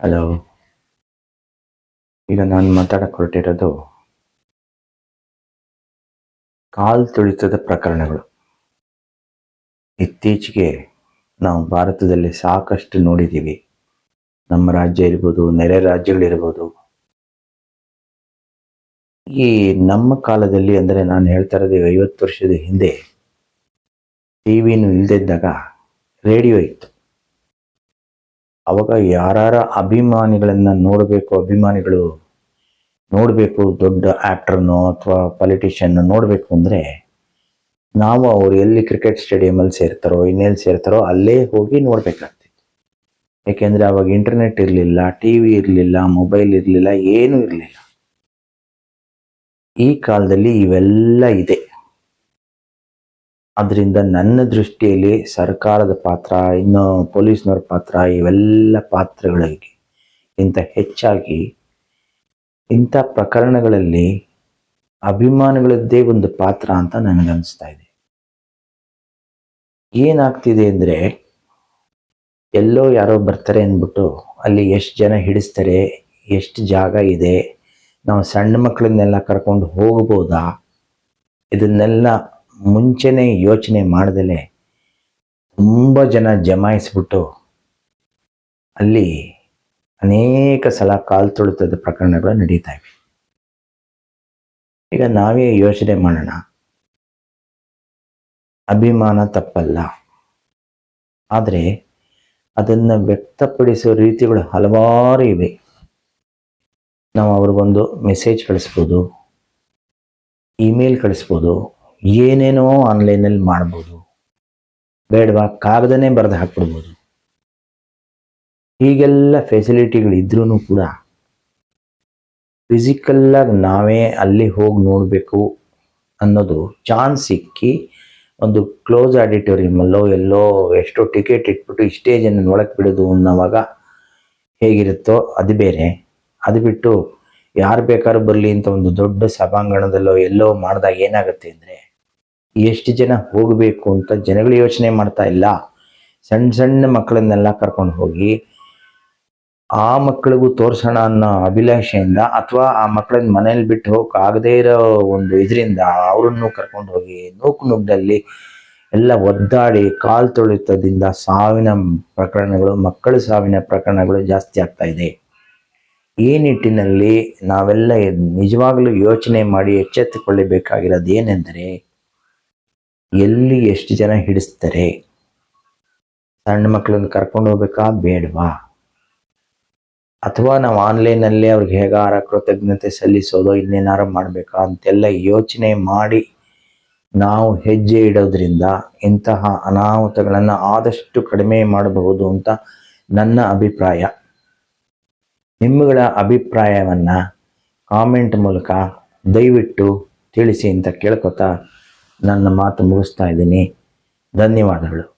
Hello. ಈಗ ನಾನು ಮಾತಾಡಕ್ಕೆ ಹೊರಟಿರೋದು ಕಾಲ್ ತುಳಿತದ ಪ್ರಕರಣಗಳು. ಇತ್ತೀಚೆಗೆ ನಾವು ಭಾರತದಲ್ಲಿ ಸಾಕಷ್ಟು ನೋಡಿದ್ದೀವಿ. ನಮ್ಮ ರಾಜ್ಯ ಇರ್ಬೋದು, ನೆರೆ ರಾಜ್ಯಗಳಿರ್ಬೋದು. ಈ ನಮ್ಮ ಕಾಲದಲ್ಲಿ ಅಂದರೆ ನಾನು ಹೇಳ್ತಾ ಇರೋದು ಐವತ್ತು ವರ್ಷದ ಹಿಂದೆ ಟಿ ವಿನೂ ಇಲ್ಲದಿದ್ದಾಗ ರೇಡಿಯೋ ಇತ್ತು. ಅವಾಗ ಯಾರ ಅಭಿಮಾನಿಗಳನ್ನ ನೋಡಬೇಕು, ಅಭಿಮಾನಿಗಳು ನೋಡಬೇಕು, ದೊಡ್ಡ ಆ್ಯಕ್ಟ್ರನ್ನು ಅಥವಾ ಪಾಲಿಟಿಷಿಯನ್ನು ನೋಡಬೇಕು ಅಂದರೆ ನಾವು ಅವ್ರು ಎಲ್ಲಿ ಕ್ರಿಕೆಟ್ ಸ್ಟೇಡಿಯಮಲ್ಲಿ ಸೇರ್ತಾರೋ, ಇನ್ನೆಲ್ಲಿ ಸೇರ್ತಾರೋ ಅಲ್ಲೇ ಹೋಗಿ ನೋಡಬೇಕಾಗ್ತಿತ್ತು. ಏಕೆಂದರೆ ಅವಾಗ ಇಂಟರ್ನೆಟ್ ಇರಲಿಲ್ಲ ಟಿ ವಿ ಇರಲಿಲ್ಲ ಮೊಬೈಲ್ ಇರಲಿಲ್ಲ, ಏನೂ ಇರಲಿಲ್ಲ. ಈ ಕಾಲದಲ್ಲಿ ಇವೆಲ್ಲ ಇದೆ. ಅದರಿಂದ ನನ್ನ ದೃಷ್ಟಿಯಲ್ಲಿ ಸರ್ಕಾರದ ಪಾತ್ರ, ಇನ್ನು ಪೊಲೀಸ್ನವ್ರ ಪಾತ್ರ, ಇವೆಲ್ಲ ಪಾತ್ರಗಳಿಗೆ, ಇಂಥ ಹೆಚ್ಚಾಗಿ, ಇಂಥ ಪ್ರಕರಣಗಳಲ್ಲಿ ಅಭಿಮಾನಿಗಳದ್ದೇ ಒಂದು ಪಾತ್ರ ಅಂತ ನನಗನ್ನಿಸ್ತಾ ಇದೆ. ಏನಾಗ್ತಿದೆ ಅಂದರೆ, ಎಲ್ಲೋ ಯಾರೋ ಬರ್ತಾರೆ ಅಂದ್ಬಿಟ್ಟು ಅಲ್ಲಿ ಎಷ್ಟು ಜನ ಹಿಡಿಸ್ತಾರೆ, ಎಷ್ಟು ಜಾಗ ಇದೆ, ನಾವು ಸಣ್ಣ ಮಕ್ಕಳನ್ನೆಲ್ಲ ಕರ್ಕೊಂಡು ಹೋಗ್ಬೋದಾ? ಇದನ್ನೆಲ್ಲ ಮುಂಚೆನೇ ಯೋಚನೆ ಮಾಡ್ದಲೆ ತುಂಬ ಜನ ಜಮಾಯಿಸ್ಬಿಟ್ಟು ಅಲ್ಲಿ ಅನೇಕ ಸಲ ಕಾಲು ತುಳಿತದ ಪ್ರಕರಣಗಳು ನಡೀತಾ ಇವೆ. ಈಗ ನಾವೇ ಯೋಚನೆ ಮಾಡೋಣ. ಅಭಿಮಾನ ತಪ್ಪಲ್ಲ. ಆದರೆ ಅದನ್ನು ವ್ಯಕ್ತಪಡಿಸೋ ರೀತಿಗಳು ಹಲವಾರು ಇವೆ. ನಾವು ಅವ್ರಿಗೊಂದು ಮೆಸೇಜ್ ಕಳಿಸ್ಬೋದು ಇಮೇಲ್ ಕಳಿಸ್ಬೋದು ಏನೇನೋ ಆನ್ಲೈನಲ್ಲಿ ಮಾಡ್ಬೋದು. ಬೇಡವಾ? ಕಾಗದನೇ ಬರೆದು ಹಾಕ್ಬಿಡ್ಬೋದು. ಹೀಗೆಲ್ಲ ಫೆಸಿಲಿಟಿಗಳು ಇದ್ರೂ ಕೂಡ ಫಿಸಿಕಲ್ಲಾಗಿ ನಾವೇ ಅಲ್ಲಿ ಹೋಗಿ ನೋಡಬೇಕು ಅನ್ನೋದು ಚಾನ್ಸ್ ಸಿಕ್ಕಿ ಒಂದು ಕ್ಲೋಸ್ ಆಡಿಟೋರಿಯಮಲ್ಲೋ ಎಲ್ಲೋ ಎಷ್ಟೋ ಟಿಕೆಟ್ ಇಟ್ಬಿಟ್ಟು ಇಷ್ಟೇ ಜನ ಒಳಗೆ ಬಿಡೋದು ಅನ್ನೋವಾಗ ಹೇಗಿರುತ್ತೋ ಅದು ಬೇರೆ. ಅದು ಬಿಟ್ಟು ಯಾರು ಬೇಕಾದ್ರೂ ಬರಲಿ ಅಂತ ಒಂದು ದೊಡ್ಡ ಸಭಾಂಗಣದಲ್ಲೋ ಎಲ್ಲೋ ಮಾಡಿದಾಗ ಏನಾಗುತ್ತೆ ಅಂದರೆ ಎಷ್ಟು ಜನ ಹೋಗಬೇಕು ಅಂತ ಜನಗಳು ಯೋಚನೆ ಮಾಡ್ತಾ ಇಲ್ಲ. ಸಣ್ಣ ಸಣ್ಣ ಮಕ್ಕಳನ್ನೆಲ್ಲ ಕರ್ಕೊಂಡು ಹೋಗಿ ಆ ಮಕ್ಕಳಿಗೂ ತೋರಿಸೋಣ ಅನ್ನೋ ಅಭಿಲಾಷೆಯಿಂದ ಅಥವಾ ಆ ಮಕ್ಕಳನ್ನ ಮನೇಲಿ ಬಿಟ್ಟು ಹೋಗಕ್ಕೆ ಆಗದೇ ಇರೋ ಒಂದು ಇದರಿಂದ ಅವರನ್ನು ಕರ್ಕೊಂಡು ಹೋಗಿ ನೂಕು ನುಗ್ಗಲ್ಲಿ ಎಲ್ಲ ಒದ್ದಾಡಿ ಕಾಲು ತೊಳಿತದಿಂದ ಸಾವಿನ ಪ್ರಕರಣಗಳು ಮಕ್ಕಳ ಸಾವಿನ ಪ್ರಕರಣಗಳು ಜಾಸ್ತಿ ಆಗ್ತಾ ಇದೆ. ಈ ನಿಟ್ಟಿನಲ್ಲಿ ನಾವೆಲ್ಲ ನಿಜವಾಗಲೂ ಯೋಚನೆ ಮಾಡಿ ಎಚ್ಚೆತ್ತುಕೊಳ್ಳಬೇಕಾಗಿರೋದು ಏನೆಂದರೆ ಎಲ್ಲಿ ಎಷ್ಟು ಜನ ಹಿಡಿಸ್ತಾರೆ? ಸಣ್ಣ ಮಕ್ಕಳನ್ನು ಕರ್ಕೊಂಡು ಹೋಗ್ಬೇಕಾ? ಬೇಡವಾ? ಅಥವಾ ನಾವು ಆನ್ಲೈನಲ್ಲಿ ಅವ್ರಿಗೆ ಹೇಗಾರ ಕೃತಜ್ಞತೆ ಸಲ್ಲಿಸೋದೋ, ಇನ್ನೇನಾರು ಮಾಡಬೇಕಾ? ಅಂತೆಲ್ಲ ಯೋಚನೆ ಮಾಡಿ ನಾವು ಹೆಜ್ಜೆ ಇಡೋದ್ರಿಂದ ಇಂತಹ ಅನಾಹುತಗಳನ್ನು ಆದಷ್ಟು ಕಡಿಮೆ ಮಾಡಬಹುದು ಅಂತ ನನ್ನ ಅಭಿಪ್ರಾಯ. ನಿಮ್ಮಗಳ ಅಭಿಪ್ರಾಯವನ್ನು ಕಾಮೆಂಟ್ ಮೂಲಕ ದಯವಿಟ್ಟು ತಿಳಿಸಿ ಅಂತ ಕೇಳ್ಕೊತಾ ನನ್ನ ಮಾತು ಮುಗಿಸ್ತಾ ಇದ್ದೀನಿ. ಧನ್ಯವಾದಗಳು.